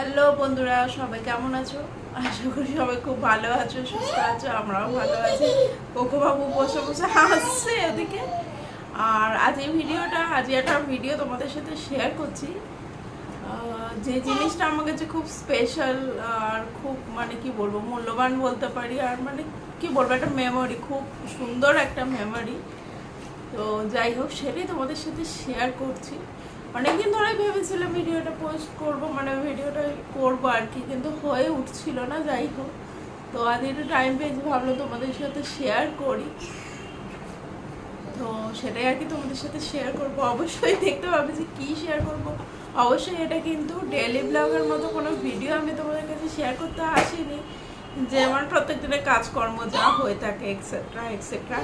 Hello বন্ধুরা, সবাই কেমন আছো? আশা করি সবাই খুব ভালো আছো, সুস্থ আছো, আমরাও ভালো আছি। কোকো বাবু বসে বসে হাসছে এদিকে। আর আজ এই ভিডিওটা, আজ একটা ভিডিও তোমাদের সাথে শেয়ার করছি। যে জিনিসটা আমার কাছে খুব স্পেশাল আর খুব মানে কি বলব, মূল্যবান বলতে পারি, আর মানে কি বলব, একটা মেমোরি খুব সুন্দর একটা মেমোরি তো যাই হোক, সেটাই তোমাদের সাথে শেয়ার করছি। অনেকদিন ধরে ভেবেছিলাম ভিডিওটা পোস্ট করব মানে ভিডিওটা করব আর কি, কিন্তু হয়ে উঠছিল না, যাই হোক। তো আজ একটু টাইম পেয়েছি, ভাবলাম তোমাদের সাথে শেয়ার করি। তো সেটাই আর কি তোমাদের সাথে শেয়ার করব। অবশ্যই দেখতে পাবে যে কী শেয়ার করব। অবশ্যই এটা কিন্তু ডেলি ব্লগের মতো কোনো ভিডিও আমি তোমাদের কাছে শেয়ার করতে আসিনি। যে আমার প্রত্যেক দিনের কাজকর্ম যা হয়ে থাকে এক্সেট্রা এক্সেট্রা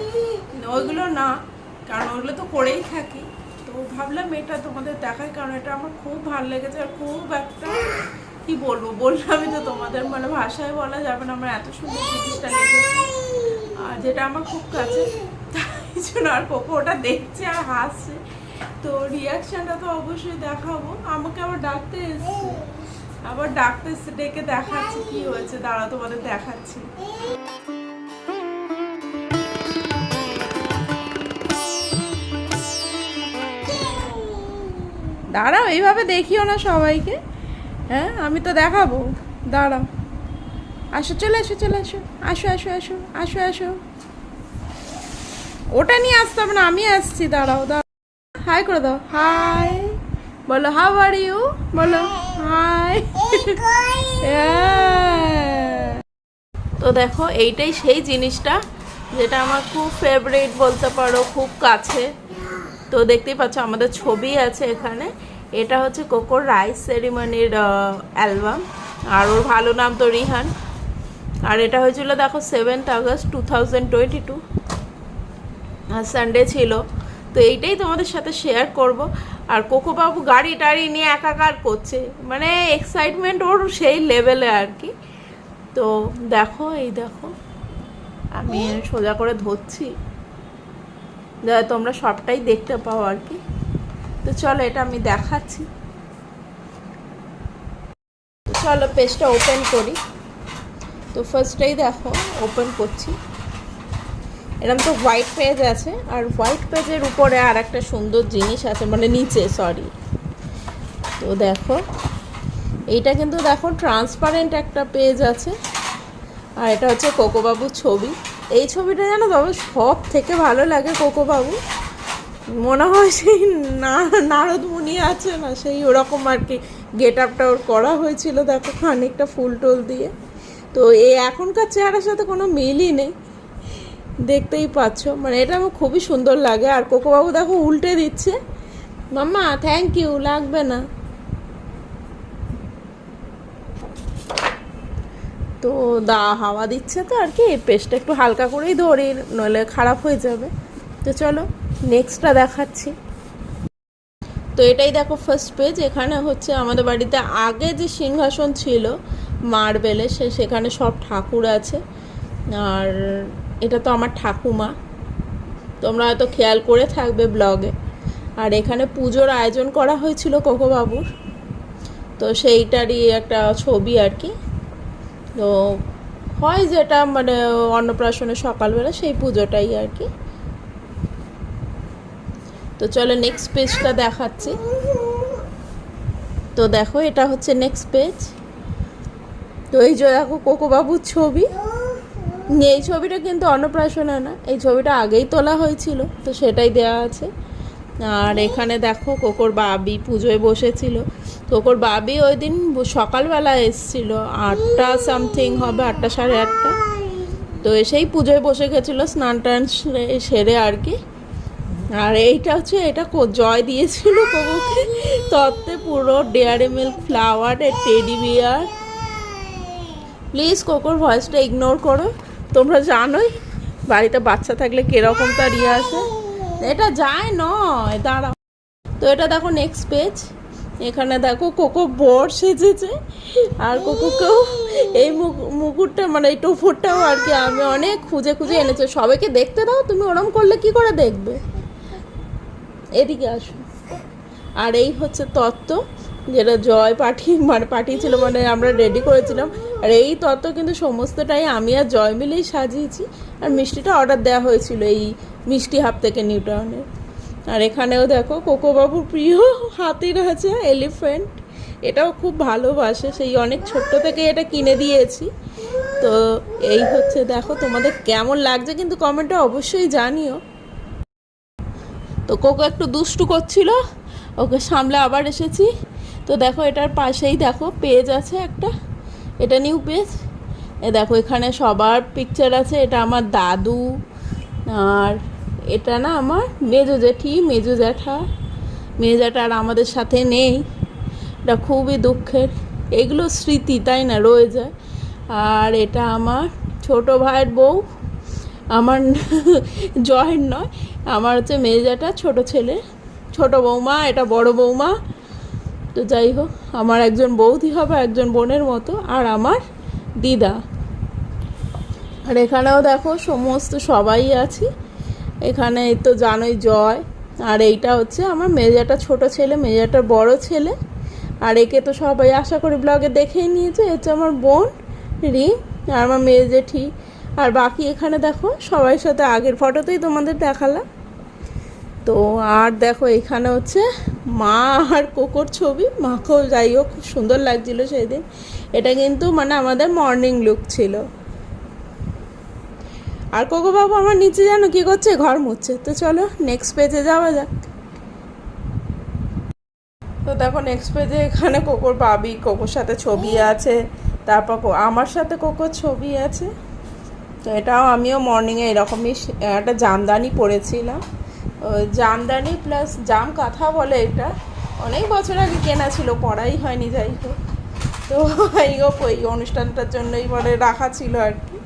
ওইগুলো না, কারণ ওগুলো তো করেই থাকি। তো ভাবলাম এটা তোমাদের দেখার কারণ এটা আমার খুব ভালো লেগেছে আর খুব একটা কি বলব, বললামই তো তোমাদের মানে ভাষায় বলা যাবে না, আমার এত সুন্দর জিনিসটা লেগেছে। আর যেটা আমার খুব কাছে, তাই জন্য আর কোকো ওটা দেখছে আর হাসছে। তো রিয়াকশানটা তো অবশ্যই দেখাবো। আমাকে আবার ডাকতে এসছে। আবার ডাকতে এসছে, ডেকে দেখাচ্ছি কি হয়েছে দাঁড়া তোমাদের দেখাচ্ছি। দাঁড়াও, এইভাবে দেখিও না সবাইকে। হ্যাঁ আমি তো দেখাবো। দাঁড়াও। আসো, চলে আসো চলে আসো। আসো আসো আসো আসো আসো। ওটা নিয়ে আসতে হবে না, আমি আসছি, দাঁড়াও দাঁড়াও। হাই করে দাও। হাই বলো হাউ আর ইউ বলো হাই তো দেখো, এইটাই সেই জিনিসটা, যেটা আমার খুব ফেভারিট বলতে পারো, খুব কাছে। তো দেখতেই পাচ্ছ আমাদের ছবি আছে এখানে। এটা হচ্ছে কোকোর রাইস সেরিমনির অ্যালবাম। আর ওর ভালো নাম তো রিহান। আর এটা হয়েছিল দেখো seventh August two thousand twenty two Sunday ছিল। তো এইটাই তোমাদের সাথে শেয়ার করব। আর কোকো বাবু গাড়ি টাড়ি নিয়ে একাকার করছে। মানে এক্সাইটমেন্ট ওর সেই লেভেলে আর কি। তো দেখো, এই দেখো। আমি সোজা করে ধরছি। তোমরা সবটাই দেখতে পাও আর কি। তো চলো এটা আমি দেখাচ্ছি। চলো পেজটা ওপেন করি। তো ফার্স্টেই দেখো, ওপেন করছি। এরকম তো হোয়াইট পেজ আছে, আর হোয়াইট পেজের উপরে আর একটা সুন্দর জিনিস আছে মানে নিচে সরি তো দেখো, এইটা কিন্তু দেখো ট্রান্সপারেন্ট একটা পেজ আছে, আর এটা হচ্ছে কোকোবাবুর ছবি। এই ছবিটা জানো তবে সব থেকে ভালো লাগে কোকোবাবু মনে হয় সেই নারদ মুনি আছে না, সেই ওরকম আর কি গেট আপটা ওর করা হয়েছিল, দেখো খানিকটা ফুল টুল দিয়ে। তো এই এখনকার চেহারার সাথে কোনো মিলই নেই। দেখতেই পাচ্ছ। মানে এটা আমার খুবই সুন্দর লাগে। আর কোকোবাবু দেখো উল্টে দিচ্ছে। মাম্মা থ্যাংক ইউ লাগবে না। তো দা হাওয়া দিচ্ছে তো আর কি, পেস্টটা একটু হালকা করেই ধরি, নইলে খারাপ হয়ে যাবে। তো চলো নেক্সটটা দেখাচ্ছি। তো এটাই দেখো ফার্স্ট পেজ এখানে হচ্ছে আমাদের বাড়িতে আগে যে সিংহাসন ছিল মার্বেলে সে সেখানে সব ঠাকুর আছে। আর এটা তো আমার ঠাকুমা। তোমরা হয়তো খেয়াল করে থাকবে ব্লগে আর এখানে পুজোর আয়োজন করা হয়েছিল কোকোবাবুর। তো সেইটারই একটা ছবি আর কি। তো হয় যেটা মানে অন্নপ্রাশনের সকালবেলা সেই পুজোটাই আর কি। তো চলো নেক্সট পেজটা দেখাচ্ছি। তো দেখো, এটা হচ্ছে নেক্সট পেজ তো এই যে দেখো কোকোবাবুর ছবি। এই ছবিটা কিন্তু অন্নপ্রাশনে না, এই ছবিটা আগেই তোলা হয়েছিল, তো সেটাই দেওয়া আছে। আর এখানে দেখো কোকোর বাবি পুজোয় বসেছিল। কোকোর বাবি ওই দিন সকালবেলা এসছিল। আটটা সামথিং হবে, আটটা সাড়ে আটটা। তো এসেই পুজোয় বসে গেছিল, স্নান টান সেরে আর কি। আর এইটা হচ্ছে, এটা জয় দিয়েছিল কোকোকে। তত্ত্বে পুরো dairy milk flower teddy bear please কোকোর ভয়েসটা ইগনোর করো। তোমরা জানোই, বাড়িতে বাচ্চা থাকলে কীরকম তার ইয়ে আসে এটা যায় নয়, দাঁড়াও। তো এটা দেখো নেক্সট পেজ এখানে দেখো কোকো বর সেজেছে। আর কোকোকেও এই মুকুরটা মানে এই টোফরটাও আর কি আমি অনেক খুঁজে খুঁজে এনেছি। সবাইকে দেখতে দাও, তুমি ওরম করলে কি করে দেখবে? এদিকে আসো। আর এই হচ্ছে তত্ত্ব। যেটা জয় পাঠিয়ে মানে পাঠিয়েছিল মানে আমরা রেডি করেছিলাম। আর এই তত্ত্ব কিন্তু সমস্তটাই আমি আর জয় মিলেই সাজিয়েছি। আর মিষ্টিটা অর্ডার দেওয়া হয়েছিল এই মিষ্টি হাফ থেকে নিউটাউনের আর এখানেও দেখো কোকোবাবুর প্রিয় হাতির আছে এলিফ্যান্ট এটাও খুব ভালোবাসে, সেই অনেক ছোট্ট থেকে এটা কিনে দিয়েছি। তো এই হচ্ছে দেখো তোমাদের কেমন লাগছে, কিন্তু কমেন্টে অবশ্যই জানিও। তো কোকো একটু দুষ্টু করছিল, ওকে সামলে আবার এসেছি। তো দেখো, এটার পাশেই দেখো পেজ আছে একটা। এটা নিউ পেজ এ দেখো, এখানে সবার পিকচার আছে। এটা আমার দাদু, আর এটা না আমার মেজো জেঠি, মেজো জ্যাঠা। মেজো জ্যাঠা আর আমাদের সাথে নেই। এটা খুবই দুঃখের। এগুলো স্মৃতি, তাই না? রয়ে যায়। আর এটা আমার ছোট ভাইয়ের বউ। আমার জয়ের নয়, আমার হচ্ছে মেজাটা ছোট ছেলে। ছোট বৌমা এটা বড় বৌমা তো যাই হোক, আমার একজন বৌদি হবে, একজন বোনের মতো, আর আমার দিদা। আর এখানেও দেখো সমস্ত সবাই আছি। এখানে তো জানোই জয়, আর এইটা হচ্ছে আমার মেজাটা ছোট ছেলে, মেজাটা বড় ছেলে। আর একে তো সবাই আশা করি ব্লগে দেখেই নিয়েছে হচ্ছে আমার বোন রি, আর আমার মেয়ে জেঠি। আর বাকি এখানে দেখো সবার সাথে আগের ফটোতেই তোমাদের দেখালাম। তো আর দেখো এখানে হচ্ছে মা আর কোকোর ছবি। মাকেও যাই হোক, খুব সুন্দর লাগছিল সেই দিন এটা কিন্তু মানে আমাদের মর্নিং লুক ছিল। আর কোকো বাবু আমার নিচে জানো কি করছে, ঘর মুছছে। তো চলো নেক্সট পেজে যাওয়া যাক। তো দেখো নেক্সট পেজে এখানে কোকোর বাবি কোকোর সাথে ছবি আছে। তারপর আমার সাথে কোকোর ছবি আছে। তো এটাও আমিও মর্নিংয়ে এরকমই একটা জামদানি পরেছিলাম। জামদানি প্লাস জাম কাঁথা বলে এটা। অনেক বছর আগে কেনা ছিল, পড়াই হয়নি যাই হোক। তো এই ওই অনুষ্ঠানটার জন্যই পরে রাখা ছিল আর কি।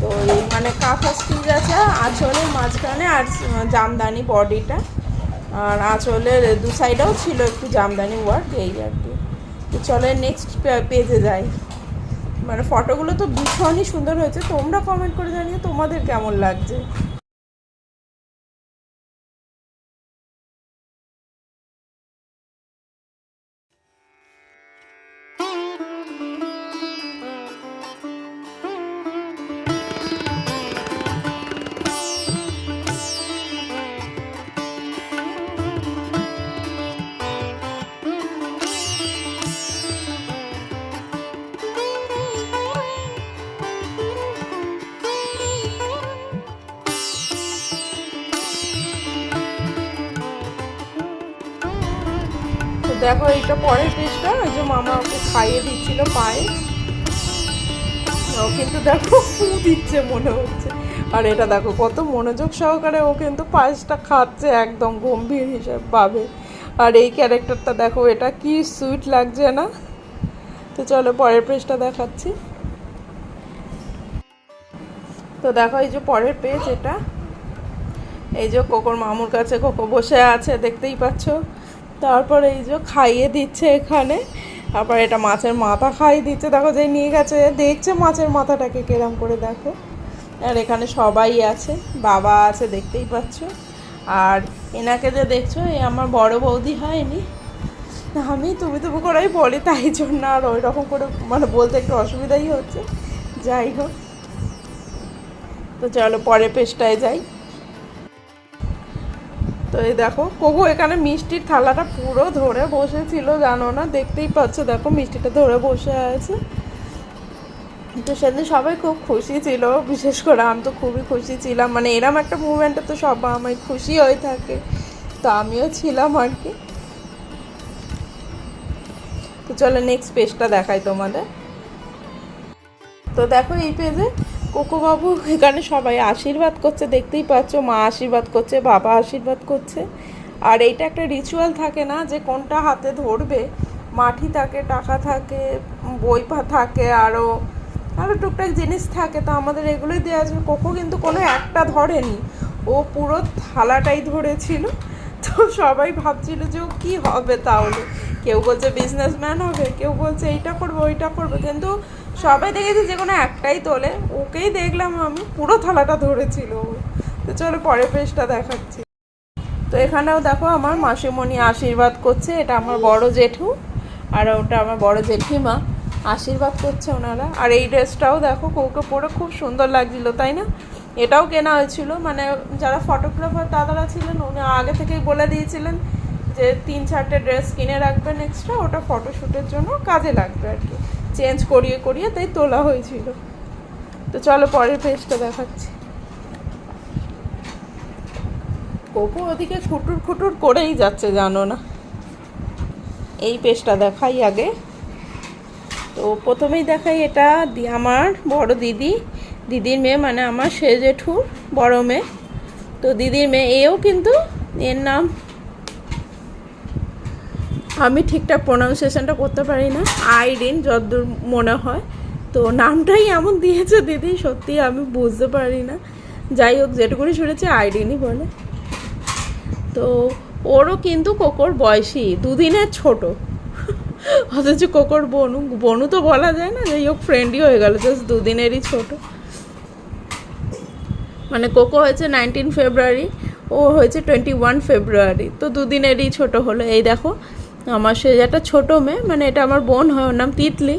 তো এই মানে কাঁথা স্টিচ আছে, আঁচলের মাঝখানে আর জামদানি বডিটা। আর আঁচলের দু সাইডেও ছিল একটু জামদানি ওয়ার্ক এই আর কি। তো চলে নেক্সট পেজে যাই। মানে ফটোগুলো তো ভীষণই সুন্দর হয়েছে। তোমরা কমেন্ট করে জানিয়ে তোমাদের কেমন লাগছে। দেখো, এইটা পরের পেজটা ওই যে মামা ওকে খাইয়ে দিচ্ছিল পায়ে। ও কিন্তু দেখো দিচ্ছে মনে হচ্ছে। আর এটা দেখো, কত মনোযোগ সহকারে ও কিন্তু পায়েসটা খাচ্ছে একদম গম্ভীর হিসাব পাবে আর এই ক্যারেক্টারটা দেখো, এটা কি সুইট লাগছে না? তো চলো পরের পেজটা দেখাচ্ছি। তো দেখো, এই যে পরের পেজ এটা। এই যে কোকোর মামুর কাছে কোকো বসে আছে, দেখতেই পাচ্ছ। তারপরে এই যে খাইয়ে দিচ্ছে এখানে। তারপর এটা মাছের মাথা খাইয়ে দিচ্ছে। দেখো যে নিয়ে গেছে। দেখছে মাছের মাথাটাকে কেরাম করে, দেখো। আর এখানে সবাই আছে। বাবা আছে, দেখতেই পাচ্ছ। আর এনাকে যে দেখছ এই আমার বড় বৌদি হয়নি। আমি তুমি তুমি করেই বলি, তাই জন্য আর ওই রকম করে মানে বলতে একটু অসুবিধাই হচ্ছে। যাই হোক। তো চলো পরের পেজটায় যাই। তো এই দেখো কোকো এখানে মিষ্টির থালাটা পুরো ধরে বসেছিল, জানো না? দেখতেই পাচ্ছ, দেখো, মিষ্টিটা ধরে বসে আছে। তো সেদিন সবাই খুব খুশি ছিল, বিশেষ করে আমি তো খুবই খুশি ছিলাম। মানে এরম একটা মুভমেন্টে তো সব আমায় খুশি হয়ে থাকে, তো আমিও ছিলাম আর কি। তো চলো নেক্সট পেজটা দেখাই তোমাদের। তো দেখো, এই পেজে কোকোবাবু, এখানে সবাই আশীর্বাদ করছে, দেখতেই পাচ্ছ, মা আশীর্বাদ করছে, বাবা আশীর্বাদ করছে। আর এইটা একটা রিচুয়াল থাকে না যে কোনটা হাতে ধরবে, মাটি থাকে, টাকা থাকে, বই থাকে আরও আরও টুকটাক জিনিস থাকে। তো আমাদের এগুলোই দেওয়া আছে। কোকো কিন্তু কোনো একটা ধরেনি। ও পুরো থালাটাই ধরেছিল। তো সবাই ভাবছিল যে ও কী হবে তাহলে? কেউ বলছে বিজনেসম্যান হবে, কেউ বলছে এইটা করবে, ওইটা করবে। কিন্তু সবাই দেখেছি যে কোনো একটাই তোলে। ওকেই দেখলাম আমি, পুরো থালাটা ধরেছিল তো চলো পরের পেজটা দেখাচ্ছি। তো এখানেও দেখো আমার মাসিমণি আশীর্বাদ করছে, এটা আমার বড় জেঠু আর ওটা আমার বড় জেঠিমা। আশীর্বাদ করছে ওনারা। আর এই ড্রেসটাও দেখো কৌকে পরে খুব সুন্দর লাগছিল, তাই না? এটাও কেনা হয়েছিল মানে যারা ফটোগ্রাফার দাদারা ছিলেন, উনি আগে থেকেই বলে দিয়েছিলেন যে তিন চারটে ড্রেস কিনে রাখবেন এক্সট্রা ওটা ফটোশ্যুটের জন্য কাজে লাগবে আর কি। চেঞ্জ করিয়ে করিয়ে তাই তোলা হয়েছিল। তো চলো পরের পেজটা দেখাচ্ছি। কপু ওদিকে খুটুর খুটুর করেই যাচ্ছে, জানো না। এই পেজটা দেখাই আগে। তো প্রথমেই দেখাই এটা আমার বড় দিদি। দিদির মেয়ে মানে আমার সে জেঠুর বড় মেয়ে। তো দিদির মেয়ে, এও কিন্তু এর নাম আমি ঠিকঠাক প্রোনাউন্সিয়েশনটা করতে পারি না। আইরিন যতদূর মনে হয়। তো নামটাই এমন দিয়েছে দিদি, সত্যি আমি বুঝতে পারি না। যাই হোক, যেটুকুনি শুনেছি আইরিনই বলে। তো ওরও কিন্তু কোকোর বয়সী, দুদিনের ছোট। অথচ কোকোর বনু বনু তো বলা যায় না, যাই হোক ফ্রেন্ডই হয়ে গেল জাস্ট দুদিনেরই ছোট। মানে কোকো হয়েছে নাইনটিন ফেব্রুয়ারি ও হয়েছে টোয়েন্টি ওয়ান ফেব্রুয়ারি তো দুদিনেরই ছোট হলো। এই দেখো আমার সে একটা ছোটো মেয়ে মানে এটা আমার বোন হয়, ওর নাম তিতলি।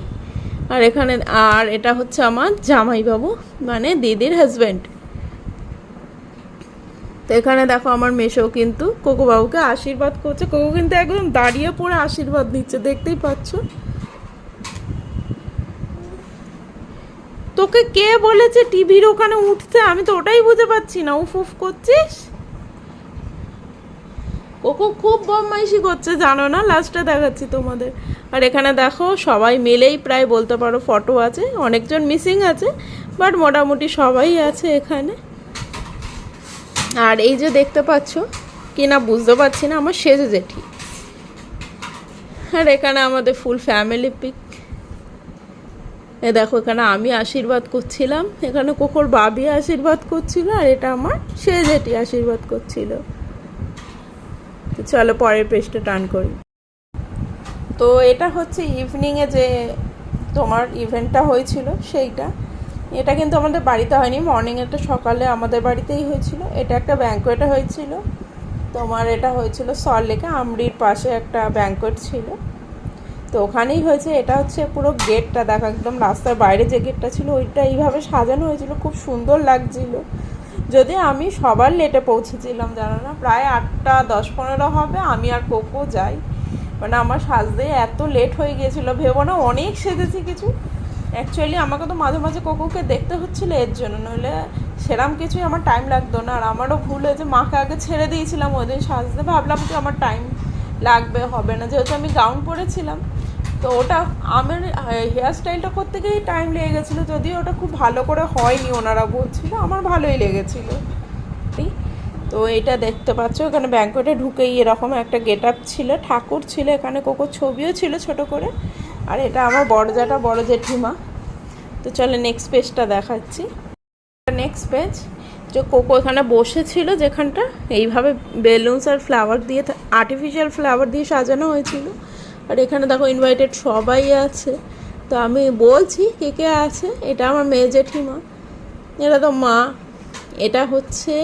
আর এখানে, আর এটা হচ্ছে আমার জামাইবাবু মানে দিদির হাজব্যান্ড তো এখানে দেখো আমার মেশো কিন্তু কোকো বাবুকে আশীর্বাদ করছে। কোকো কিন্তু একদম দাঁড়িয়ে পড়ে আশীর্বাদ নিচ্ছে, দেখতেই পাচ্ছ। তোকে কে বলেছে টিভির ওখানে উঠতে? আমি তো ওটাই বুঝে পাচ্ছি না। উফ উফ, করছিস? কোকো খুব বদমাইশি করছে, জানো না? লাস্টে দেখাচ্ছি তোমাদের। আর এখানে দেখো, সবাই মিলেই প্রায় বলতে পারো ফটো আছে, অনেকজন মিসিং আছে বাট মোটামুটি সবাই আছে এখানে। আর এই যে দেখতে পাচ্ছ, কি না বুঝতে পারছি না, আমার সেজে জেঠি। আর এখানে আমাদের ফুল ফ্যামিলি পিক এ দেখো, এখানে আমি আশীর্বাদ করছিলাম, এখানে কোকোর বাবি আশীর্বাদ করছিল, আর এটা আমার সে জেঠি আশীর্বাদ করছিল। চলো পরের পেজটা টান করি। তো এটা হচ্ছে ইভিনিংয়ে যে তোমার ইভেন্টটা হয়েছিল, সেইটা। এটা কিন্তু আমাদের বাড়িতে হয়নি মর্নিং একটা সকালে আমাদের বাড়িতেই হয়েছিল। এটা একটা ব্যাঙ্কোয়েটে হয়েছিল। তোমার এটা হয়েছিল সরলেকে আমরির পাশে একটা ব্যাঙ্কোয়েট ছিল। তো ওখানেই হয়েছে, এটা হচ্ছে পুরো গেটটা দেখা, একদম রাস্তার বাইরে যে গেটটা ছিল, ওইটা এইভাবে সাজানো হয়েছিল। খুব সুন্দর লাগছিল। যদি আমি সবার লেটে পৌঁছেছিলাম, জানো না? প্রায় আটটা, দশ পনেরো হবে, আমি আর কোকো যাই। মানে আমার সাজতে এত লেট হয়ে গিয়েছিল, ভেবো না, অনেক সেজেছি কিছু। অ্যাকচুয়ালি আমাকে তো মাঝে মাঝে কোকোকে দেখতে হচ্ছিল এর জন্য, নইলে সেরাম কিছুই আমার টাইম লাগতো না। আর আমারও ভুল হয়েছে, মাকে আগে ছেড়ে দিয়েছিলাম, ওই দিন সাজতে ভাবলাম কি আমার টাইম লাগবে, হবে না। যেহেতু আমি গাউন পরেছিলাম তো ওটা আমার হেয়ার স্টাইলটা করতে গিয়েই টাইম লেগে গেছিল, যদিও ওটা খুব ভালো করে হয়নি ওনারা বলছিল, আমার ভালোই লেগেছিলো। তো এটা দেখতে পাচ্ছ, এখানে ব্যাঙ্কটে ঢুকেই এরকম একটা গেট আপ ছিল, ঠাকুর ছিল, এখানে কোকোর ছবিও ছিল ছোট করে, আর এটা আমার বড়জাটা, বড় জেঠিমা। তো চলে নেক্সট পেজটা দেখাচ্ছি। নেক্সট পেজ যে কোকো এখানে বসেছিল যেখানটা, এইভাবে বেলুনস আর ফ্লাওয়ার দিয়ে আর্টিফিশিয়াল ফ্লাওয়ার দিয়ে সাজানো হয়েছিল। আর এখানে দেখো ইনভাইটেড সবাই আছে। তো আমি বলছি কে কে আছে, এটা আমার মেয়ে জেঠিমা। এটা তো মা। এটা হচ্ছে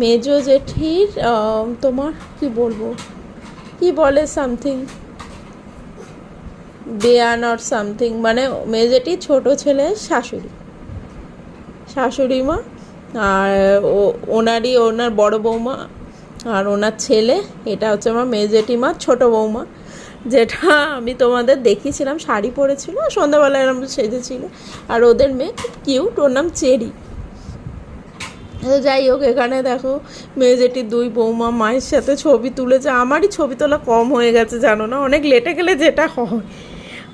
মেজো জেঠির তোমার কি বলব? কি বলে সামথিং বেয়ান অর সামথিং মানে মেজেটি ছোট ছেলে শাশুড়ি। শাশুড়ি মা, আর ও, ওনারই, ওনার বড় বৌমা, আর ওনার ছেলে, এটা হচ্ছে আমার মেজেটি মা ছোট বৌমা। যেটা আমি তোমাদের দেখিয়েছিলাম, শাড়ি পরেছিল সন্ধ্যাবেলা এরকম সেজেছিল, আর ওদের মেয়ে খুব কিউট ওর নাম চেরি। তো যাই হোক, এখানে দেখো মেজেটি দুই বৌমা মায়ের সাথে ছবি তুলেছে, আমারই ছবি তোলা কম হয়ে গেছে, জানো না? অনেক লেটে গেলে যেটা হয়।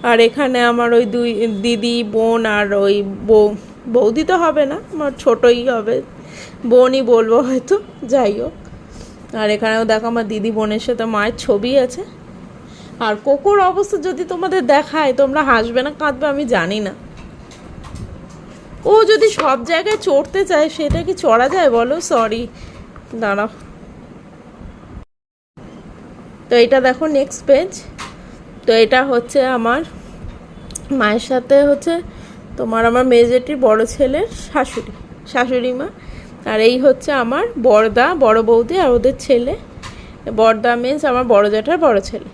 আর এখানে আমার ওই দুই, দিদি, বোন আর ওই বউ বৌদি তো হবে না, আমার ছোটোই হবে, বোনই বলব হয়তো, যাই হোক। আর এখানেও দেখো, আমার দিদি বোনের সাথে মায়ের ছবি আছে। আর কোকোর অবস্থা যদি তোমাদের দেখায়, তোমরা হাসবে না, কাঁদবে, আমি জানি না। ও যদি সব জায়গায় চড়তে চায়, সেটা কি চড়া যায় বলো? সরি দাঁড়াও। তো এটা দেখো নেক্সট পেজ তো এটা হচ্ছে আমার মায়ের সাথে হচ্ছে তোমার আমার মেজেটির বড় ছেলের শাশুড়ি শাশুড়ি মা। আর এই হচ্ছে আমার বড়দা, বড় বৌদি আর ওদের ছেলে। বড়দা মিন্স আমার বড় জ্যাঠার বড় ছেলে।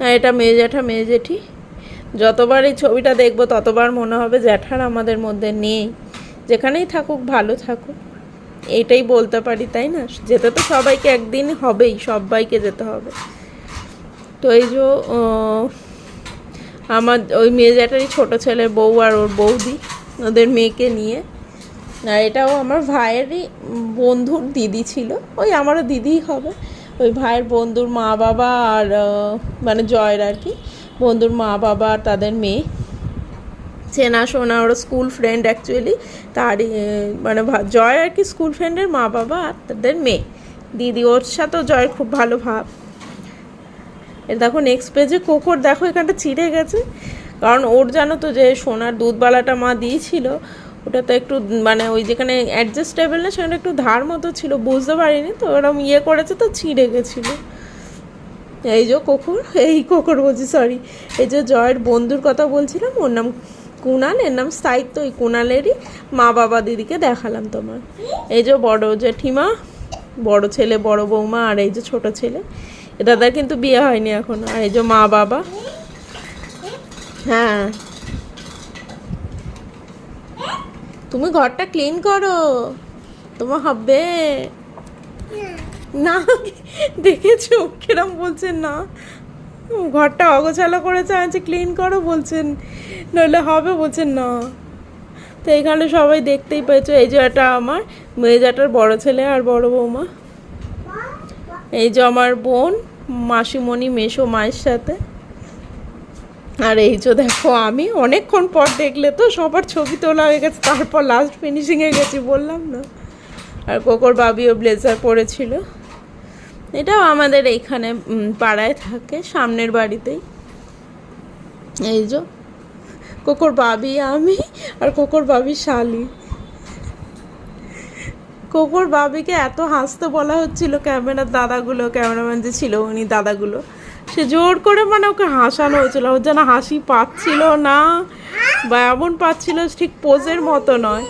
এটা মেয়ে জ্যাঠা, মেয়ে জেঠি। যতবার এই ছবিটা দেখব, ততবার মনে হবে জ্যাঠার আমাদের মধ্যে নেই। যেখানেই থাকুক, ভালো থাকুক। এটাই বলতে পারি, তাই না? যেতে তো সবাইকে একদিন হবেই, সবাইকে যেতে হবে। তো এই যে আমার ওই মেয়ে জ্যাঠারই ছোটো ছেলের বউ আর ওর বৌদি, ওদের মেয়েকে নিয়ে। আর এটাও আমার ভাইয়েরই বন্ধুর দিদি ছিল। ওই আমারও দিদিই হবে। ওই ভাইয়ের বন্ধুর মা বাবা আর মানে জয়ের আর কি, বন্ধুর মা বাবা আর তাদের মেয়ে। চেনা শোনা ওরা স্কুল ফ্রেন্ড অ্যাকচুয়ালি তারই মানে জয় আর কি স্কুল ফ্রেন্ডের মা বাবা আর তাদের মেয়ে। দিদি ওর সাথেও জয়ের খুব ভালো ভাব। এর দেখো নেক্সট পেজে কোকর, দেখো এখানটা ছিঁড়ে গেছে। কারণ ওর জানো তো যে সোনার দুধবালাটা মা দিয়েছিল ওটা তো একটু মানে ওই যেখানে অ্যাডজাস্টেবল না সেখানে একটু ধার মতো ছিল, বুঝতে পারিনি, তো ওরম ইয়ে করেছে তো ছিঁড়ে গেছিল। এই যে কোকর এই কোকর বলছি সরি এই যে জয়ের বন্ধুর কথা বলছিলাম, ওর নাম কুনাল, এর নাম সাহিত্য ওই কুনালেরই মা বাবা দিদিকে দেখালাম তোমার এই যে বড় জেঠিমা, বড় ছেলে, বড় বৌমা, আর এই যে ছোট ছেলে। এ দাদার কিন্তু বিয়ে হয়নি এখন, আর এই যে মা বাবা হ্যাঁ। তুমি ঘরটা ক্লিন করো। তোমার হবে। না, দেখেছ? কিরম বলছেন না? ঘরটা অগোছালো করেছে আছে ক্লিন করো বলছেন, নইলে হবে বলছেন না। তো এখানে সবাই দেখতেই পেয়েছ, এই যে এটা আমার মেয়েজাটার বড় ছেলে আর বড় বৌমা। এই যে আমার বোন, মাসিমণি মেশো মায়ের সাথে। আর এই যে দেখো, আমি অনেকক্ষণ পর দেখলে তো সবার ছবি তোলা হয়ে গেছে, তারপর লাস্ট ফিনিশিংয়ে গেছি, বললাম না। আর কোকর বাবিও ব্লেজার পরেছিল। এটাও আমাদের এইখানে পাড়ায় থাকে, সামনের বাড়িতেই। এই যে, কোকর বাবি আমি আর কোকর বাবি শালি। কোকর বাবিকে এত হাসতে বলা হচ্ছিল ক্যামেরার দাদাগুলো, ক্যামেরাম্যান যে ছিল উনি দাদাগুলো। সে জোর করে মানে ওকে হাসানো হয়েছিল ওর যেন হাসি পাচ্ছিল না বা এমন পাচ্ছিল ঠিক পোজের মতো নয়।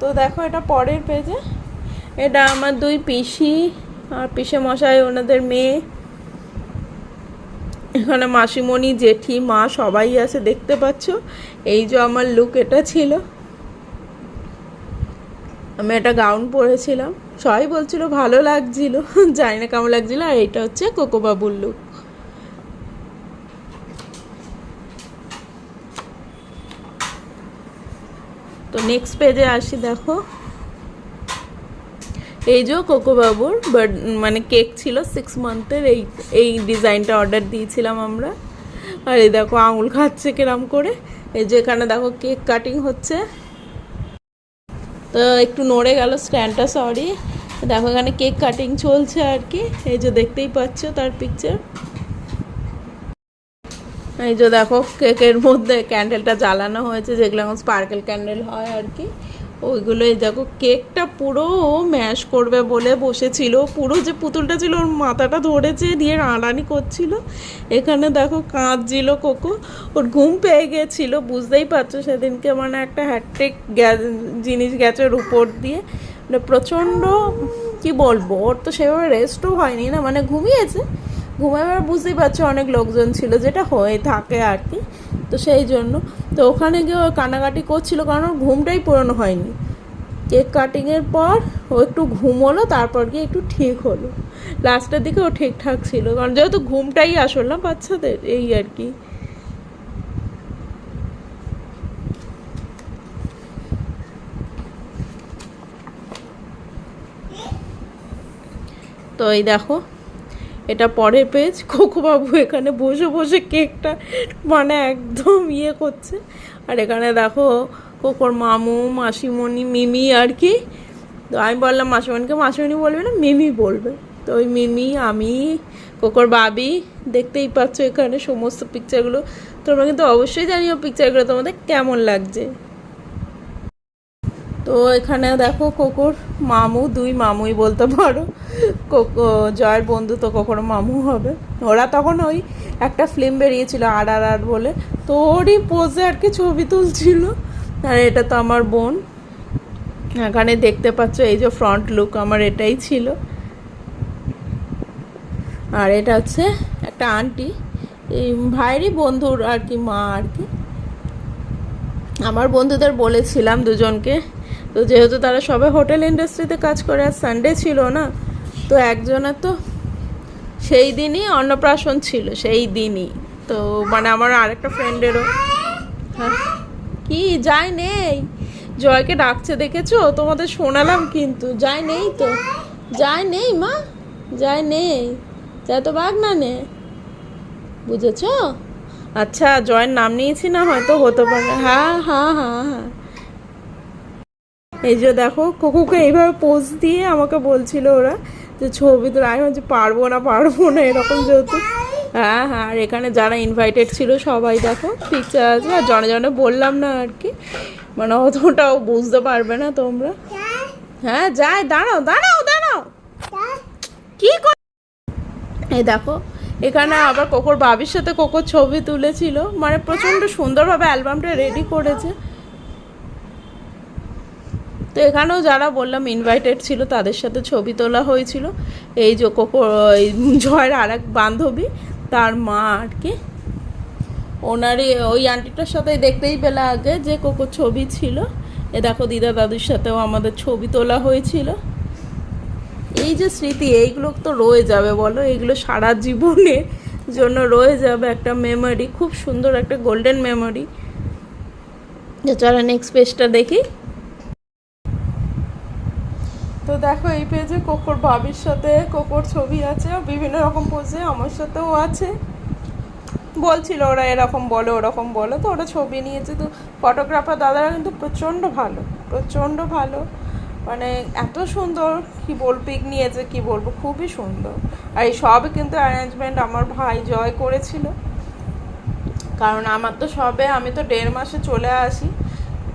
তো দেখো এটা পরের পেজে এটা আমার দুই পিসি আর পিসে মশাই ওনাদের মেয়ে। এখানে মাসিমণি, জেঠি, মা সবাই আছে, দেখতে পাচ্ছ? এই যে আমার লুক এটা ছিল। আমি একটা গাউন পরেছিলাম। সবাই বলছিল, ভালো লাগছিল। জানি না কেমন লাগছিল। আর এটা হচ্ছে কোকোবাবুর লুক তো নেক্সট পেজে আসি, দেখো। এই যে কোকোবাবুর বাট মানে কেক ছিল সিক্স মান্থের এই এই ডিজাইনটা অর্ডার দিয়েছিলাম আমরা। আর এই দেখো, আঙুল খাচ্ছে কিরম করে। এই যে এখানে দেখো কেক কাটিং হচ্ছে। তো একটু নড়ে গেল স্ট্যান্ডটা সরি দেখো এখানে কেক কাটিং চলছে আর কি। এই যে দেখতেই পাচ্ছ তার পিকচার এই যে দেখো কেকের মধ্যে ক্যান্ডেলটা জ্বালানো হয়েছে, যেগুলো এখন স্পার্কেল ক্যান্ডেল হয় আর কি। ওইগুলো এই দেখো, কেকটা পুরো ম্যাশ করবে বলে বসেছিল। পুরো যে পুতুলটা ছিল, ওর মাথাটা ধরেছে, দিয়ে রাঁড়ানি করছিল। এখানে দেখো কাঁদছিল কোকো। ওর ঘুম পেয়ে গেছিল, বুঝতেই পারছ সেদিনকে মানে একটা হ্যাট্রিক জিনিস গেছে ওর উপর দিয়ে। মানে প্রচণ্ড, কি বলব, ওর তো সেভাবে রেস্টও হয়নি না মানে ঘুমিয়েছে। ঘুমাবার বুঝতেই পারছ অনেক লোকজন ছিল, যেটা হয়ে থাকে আর কি। তো সেই জন্য। তো ওখানে গিয়ে ও কানাকাটি করছিল কারণ ওর ঘুমটাই পুরনো হয়নি। কেক কাটিংয়ের পর ও একটু ঘুমোলো তারপর গিয়ে একটু ঠিক হলো। লাস্টের দিকে ও ঠিকঠাক ছিল, কারণ যেহেতু ঘুমটাই আসল না বাচ্চাদের, এই আর কি। তো এই দেখো এটা পরের পেজ বাবু এখানে বসে বসে কেকটা মানে একদম ইয়ে করছে। আর এখানে দেখো কোকোর মামু, মাসিমণি, মিমি আর কি। তো আমি বললাম, মাসিমণিকে মাসিমণি বলবে না, মিমি বলবে। তো ওই মিমি, আমি কোকোর বাবি, দেখতেই পাচ্ছ এখানে সমস্ত পিকচারগুলো তোমরা কিন্তু অবশ্যই জানিও পিকচারগুলো তোমাদের কেমন লাগছে। তো এখানে দেখো কোকোর মামু, দুই মামুই বলতে পারো। কোকো, জয়ের বন্ধু তো কোকোর মামু হবে। ওরা তখন ওই একটা ফিল্ম বেরিয়েছিল আর আর আর বলে। তো ওরই পোজে আর কি ছবি তুলছিল। আর এটা তো আমার বোন। এখানে দেখতে পাচ্ছ, এই যে ফ্রন্ট লুক আমার এটাই ছিল। আর এটা হচ্ছে একটা আন্টি এই ভাইয়েরই বন্ধুর আর কি মা আর কি। আমার বন্ধুদের বলেছিলাম দুজনকে তো যেহেতু তারা সবাই হোটেল ইন্ডাস্ট্রিতে কাজ করে, আর সানডে ছিল না, তো একজনের তো সেই দিনই অন্নপ্রাশন ছিল, সেই দিনই। তো মানে আমার আরেকটা ফ্রেন্ডেরও হ্যাঁ। কি? যাই নেই। জয়কে ডাকছে, দেখেছ? তোমাদের শোনালাম কিন্তু। যাই নেই তো। যাই নেই, মা। যাই নেই। যা তো বাঘ না নে। বুঝেছ? আচ্ছা জয়ের নাম নিয়েছি না, হয়তো হতে পারে। হ্যাঁ হ্যাঁ হ্যাঁ হ্যাঁ। এই যে দেখো কোকুকে এইভাবে পোজ দিয়ে আমাকে বলছিল ওরা যে ছবি তো আমি হচ্ছে পারব না পারব না, এরকম যেহেতু। হ্যাঁ হ্যাঁ আর এখানে যারা ইনভাইটেড ছিল সবাই দেখো পিকচার আছে। আর জনে জনে বললাম না আর কি। মানে অতটাও বুঝতে পারবে না তোমরা। হ্যাঁ যাই দাঁড়াও দাঁড়াও দাঁড়াও। কি এই দেখো, এখানে আবার কোকোর বাবির সাথে কোকোর ছবি তুলেছিল। মানে প্রচণ্ড সুন্দরভাবে অ্যালবামটা রেডি করেছে। তো এখানেও যারা বললাম ইনভাইটেড ছিল, তাদের সাথে ছবি তোলা হয়েছিল। এই যে কোকো জয়ের আর এক বান্ধবী, তার মা আর কি। ওনারই, ওই আন্টিটার সাথে দেখতেই পেলে আগে যে কোকো ছবি ছিল। এ দেখো দিদা দাদুর সাথেও আমাদের ছবি তোলা হয়েছিল। এই যে স্মৃতি, এইগুলো তো রয়ে যাবে বলো, এইগুলো সারা জীবনের জন্য রয়ে যাবে একটা মেমোরি খুব সুন্দর একটা গোল্ডেন মেমোরি চলো নেক্সট পেজটা দেখি। দেখো, এই পেজে কোকোর ভাবির সাথে কোকোর ছবি আছে বিভিন্ন রকম পোজে আমার সাথেও আছে। বলছিল ওরা এরকম বলো, ওরকম বলো। তো ওরা ছবি নিয়েছে। তো ফটোগ্রাফার দাদারা কিন্তু প্রচণ্ড ভালো প্রচণ্ড ভালো। মানে এত সুন্দর, কি বল পিক নিয়েছে, কি বলব, খুবই সুন্দর। আর এই সব কিন্তু অ্যারেঞ্জমেন্ট আমার ভাই জয় করেছিল। কারণ আমার তো সবে, আমি তো দেড় মাসে চলে আসি।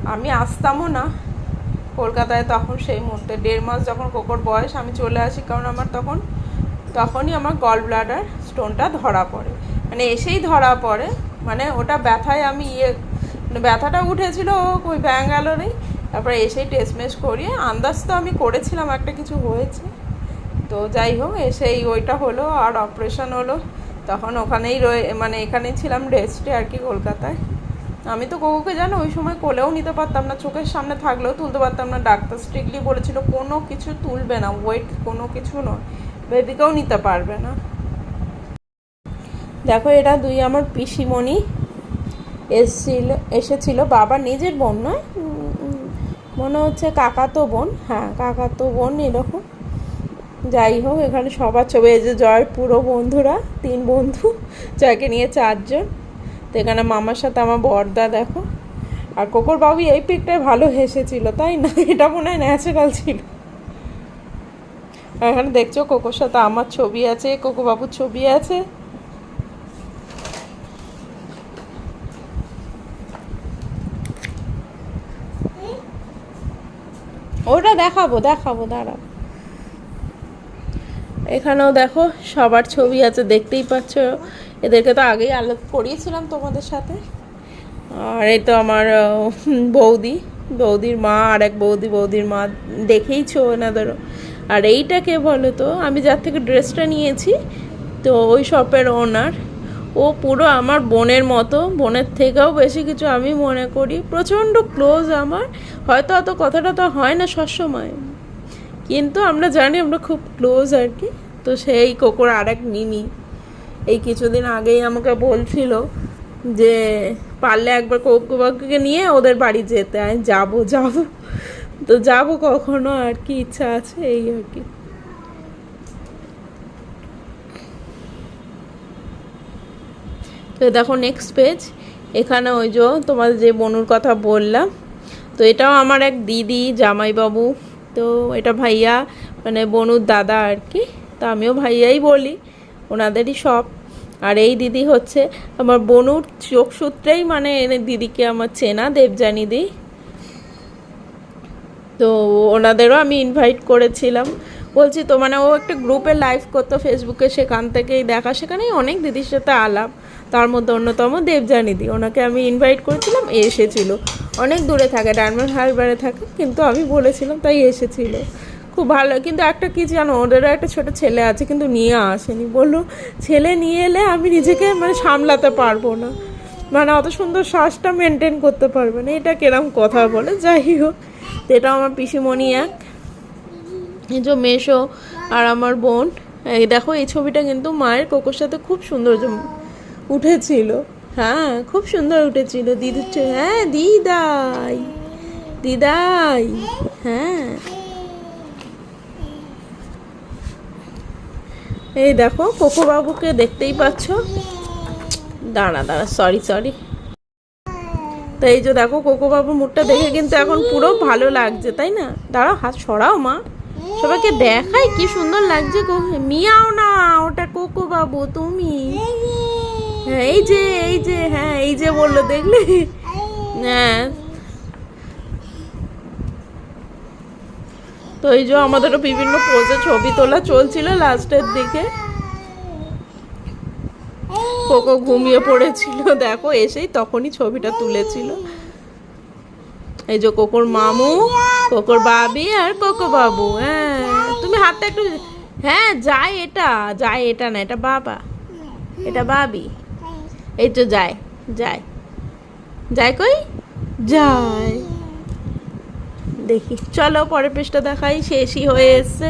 আমি আসতামও না। কলকাতায় তখন সেই মুহূর্তে দেড় মাস যখন কোকোর বয়স, আমি চলে আসি কারণ আমার তখন, তখনই আমার গল ব্লাডার স্টোনটা ধরা পড়ে। মানে এসেই ধরা পড়ে মানে ওটা ব্যথায় আমি ইয়ে মানে ব্যথাটা উঠেছিল ওই ব্যাঙ্গালোরেই তারপরে এসেই টেস্ট মেস করিয়ে আন্দাজ তো আমি করেছিলাম একটা কিছু হয়েছে। তো যাই হোক, এসেই ওইটা হলো আর অপারেশন হলো। তখন ওখানেই রয়ে মানে এখানেই ছিলাম রেস্টে আর কি কলকাতায়। আমি তো কোকুকে জানো, ওই সময় কোলেও নিতে পারতাম না, চোখের সামনে থাকলেও তুলতে পারতাম না। ডাক্তার স্ট্রিক্টলি বলেছিল, কোনো কিছু তুলবে না ওয়েট কোনো কিছু নয় বেবিকেও নিতে পারবে না। দেখো, এটা দুই আমার পিসিমণি এসছিল, এসেছিল, বাবা নিজের বোন নয় মনে হচ্ছে কাকাতো বোন হ্যাঁ কাকাতো বোন এরকম। যাই হোক, এখানে সবার ছবি, এই যে জয়ের পুরো বন্ধুরা, তিন বন্ধু, জয়কে নিয়ে চারজন। তো এখানে মামার সাথে আমার বর্দা দেখো। আর কোকর বাবু এই পিকটায় ভালো হেসেছিল, তাই না? এটা মনে হয় ন্যাচারাল ছিল। এখানে দেখছ কোকোর সাথে আমার ছবি আছে, কোকো বাবুর ছবি আছে। ওটা দেখাবো দেখাবো, দাঁড়াও। এখানেও দেখো সবার ছবি আছে, দেখতেই পাচ্ছ। এদেরকে তো আগেই আলোক করিয়েছিলাম তোমাদের সাথে। আর এই তো আমার বৌদি, বৌদির মা আর এক বৌদি, বৌদির মা দেখেইছো ওনাদেরও। আর এইটা কে বলো তো, আমি যার থেকে ড্রেসটা নিয়েছি, তো ওই শপের ওনার ও পুরো আমার বোনের মতো, বোনের থেকেও বেশি কিছু আমি মনে করি। প্রচণ্ড ক্লোজ আমার। হয়তো অত কথাটা তো হয় না সবসময়। কিন্তু আমরা জানি আমরা খুব ক্লোজ আর কি। তো সেই কোকোর আর এক মিমি। এই কিছুদিন আগেই আমাকে বলছিল যে, পারলে একবার কোকোবাকে নিয়ে ওদের বাড়ি যেতে। আমি, যাব যাব। তো যাব কখনো, আর কি ইচ্ছা আছে, এই আর কি। তো দেখো নেক্সট পেজ এখানে ওই যে তোমার যে বনুর কথা বললাম, তো এটাও আমার এক দিদি, জামাইবাবু। তো এটা ভাইয়া মানে বনুর দাদা আর কি। তো আমিও ভাইয়াই বলি। ওনাদেরই সব। আর এই দিদি হচ্ছে আমার বনুর চোখসূত্রেই মানে এনে দিদিকে আমার চেনা দেবযানী দি। তো ওনাদেরও আমি ইনভাইট করেছিলাম। বলছি, তো মানে ও একটা গ্রুপে লাইভ করতো ফেসবুকে সেখান থেকেই দেখা। সেখানেই অনেক দিদির সাথে আলাপ। তার মধ্যে অন্যতম দেবযানী দি। ওনাকে আমি ইনভাইট করেছিলাম এসেছিল। অনেক দূরে থাকে, ডায়মন্ড হারবারে থাকে, কিন্তু আমি বলেছিলাম তাই এসেছিল। খুব ভালো। কিন্তু একটা কি জানো, ওদেরও একটা ছোট ছেলে আছে কিন্তু নিয়ে আসেনি। বলল, ছেলে নিয়ে এলে আমি নিজেকে মানে সামলাতে পারব না। মানে অত সুন্দর শ্বাসটা মেনটেন করতে পারবে না। এটা কিরম কথা বলে, যাই হোক। তো এটা আমার পিসিমণি এক। এই যে মেশো আর আমার বোন, এই দেখো, এই ছবিটা কিন্তু মায়ের কোকোর সাথে খুব সুন্দর উঠেছিল। হ্যাঁ খুব সুন্দর উঠেছিল। দিদি হ্যাঁ দিদাই দিদাই হ্যাঁ। এই দেখো কোকো বাবুকে দেখতেই পাচ্ছ। দাঁড়া দাঁড়া সরি সরি তো এই যে দেখো কোকো বাবুর মুখটা দেখে কিন্তু এখন পুরো ভালো লাগছে, তাই না? দাঁড়াও, হাত সরাও, মা। সবাইকে দেখাই কি সুন্দর লাগছে মিয়াও না, ওটা কোকো বাবু তুমি। হ্যাঁ এই যে এই যে হ্যাঁ এই যে বলল, দেখলে? হ্যাঁ তো এই যে আমাদেরও বিভিন্ন পোজে ছবি তোলা চলছিল লাস্টের দিকে। কোকো ঘুমিয়ে পড়েছিল। দেখো, এসেই তখনই ছবিটা তুলেছিল। এই যে কোকোর মামু, কোকোর বাবি আর কোকো বাবু হ্যাঁ। তুমি হাতটা একটু হ্যাঁ যাই এটা যাই এটা না, এটা বাবা। এটা বাবি। এই তো যায় যায়। যায় কই? যায়। দেখি। চলো, পরের পেজটা দেখাই। শেষই হয়ে এসছে।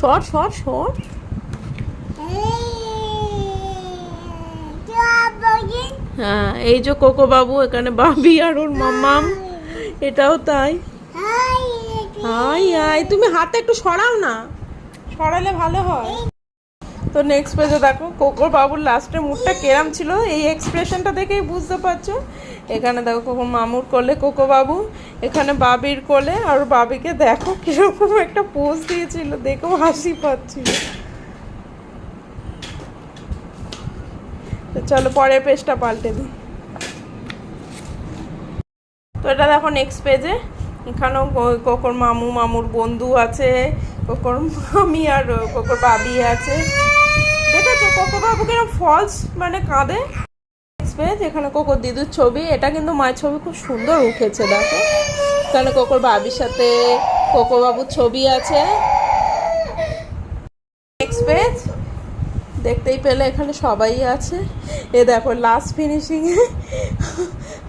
শর্ট শর্ট শর্ট হ্যাঁ এই যে কোকো বাবু, এখানে বাবি আর ওর মাম্মাম। এটাও তাই। Hi hi. তুমি হাতে একটু সরাও না। সরালে ভালো হয়। তো নেক্সট পেজে দেখো কোকোর বাবুর লাস্টের মুখটা কেরাম ছিল। এই এক্সপ্রেশনটা দেখেই বুঝতে পারছ। এখানে দেখো কোকো মামুর কোলে, কোকো বাবু। এখানে বাবির কোলে, আর বাবিকে দেখো কীরকম একটা পোজ দিয়েছিল, দেখেও হাসি পাচ্ছিল। তো চলো পরের পেজটা পাল্টে দিই। তো এটা দেখো নেক্সট পেজে এখানেও কোকোর মামু, মামুর বন্ধু আছে, কোকোর মামি আর কোকোর বাবি আছে। দেখেছ? কোকো বাবু কীরকম ফলস মানে কাঁদে। পেজ এখানে কোকোর দিদুর ছবি, এটা কিন্তু মায়ের ছবি খুব সুন্দর উঠেছে, দেখো। এখানে কোকোর বাবির সাথে কোকো বাবুর ছবি আছে। নেক্সট পেজ দেখতেই পেলে এখানে সবাই আছে। এ দেখো লাস্ট ফিনিশিং এ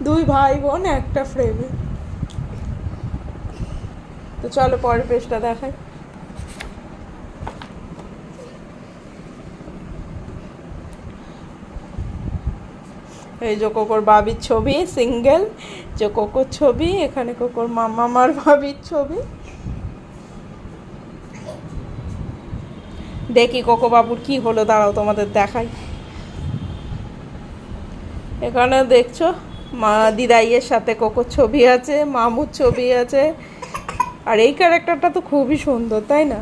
দুই ভাই বোন একটা ফ্রেমে তো চলো পরের পেজটা দেখাই। এই যে কোকোর বাবির ছবি, সিঙ্গেল, যে কোকোর ছবি, এখানে কোকোর মামা মার ভাবির ছবি। দেখি কোকো বাবুর কি হলো, দাঁড়াও তোমাদের দেখাই। এখানে দেখছ, মা দিদাইয়ের সাথে কোকোর ছবি আছে, মামুর ছবি আছে। আর এই ক্যারেক্টারটা তো খুবই সুন্দর, তাই না?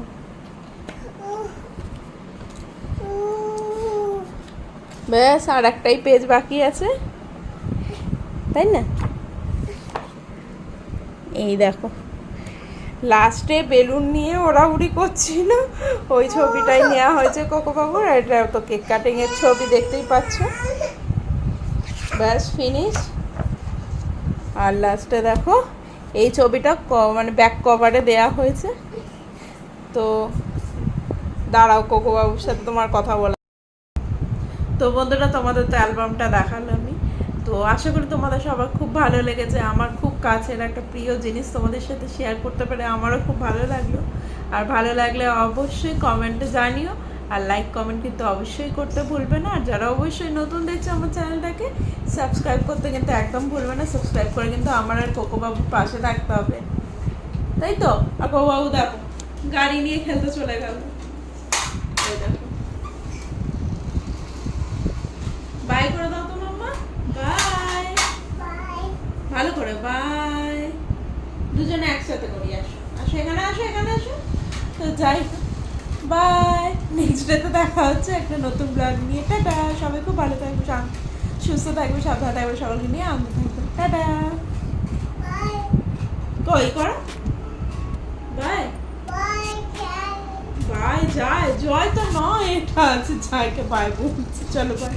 ব্যাস আর একটাই পেজ বাকি আছে। তাই না? এই দেখো। লাস্টে বেলুন নিয়ে ওড়াউড়ি করছিল। ওই ছবিটাই নেওয়া হয়েছে কোকো বাবুর এটা তো কেক কাটিং এর ছবি দেখতেই পাচ্ছ। ব্যাস ফিনিশ আর লাস্টে দেখো, এই ছবিটা মানে ব্যাক কভারে দেয়া হয়েছে। তো দাঁড়াও কোকো বাবুর সাথে তোমার কথা বলা তো বন্ধুরা, তোমাদের তো অ্যালবামটা দেখাল আমি। তো আশা করি তোমাদের সবার খুব ভালো লেগেছে। আমার খুব কাছের একটা প্রিয় জিনিস তোমাদের সাথে শেয়ার করতে পেরে আমারও খুব ভালো লাগল। আর ভালো লাগলে অবশ্যই কমেন্টে জানিও। আর লাইক কমেন্ট কিন্তু অবশ্যই করতে ভুলবে না। আর যারা অবশ্যই নতুন দেখছে আমার চ্যানেলটাকে সাবস্ক্রাইব করতে কিন্তু একদম ভুলবে না। সাবস্ক্রাইব করে কিন্তু আমার আর কোকো বাবুর পাশে থাকতে হবে। তাই তো? আর কোকো বাবু দেখো, গাড়ি নিয়ে খেলতে চলে গেল এই দেখো বাই করে দাও তো, মাম্মা। বাই ভালো করে বাই দুজনে একসাথে করি, আসো। আসো এখানে আসো এখানে, আসো। তো যাই বাই নেক্সট ডে তো দেখা হচ্ছে একটা নতুন ব্লগ নিয়ে। টাটা, সবাই খুব ভালো থাকবে সুস্থ থাকবে, সাবধানে থাকবে, সকলকে নিয়ে আনন্দ থাকবে। টাটা। কই, করো? বাই বাই যায়। জয় তো নয়, এটা আছে, যাইকে বাই বলছি। চলো বাই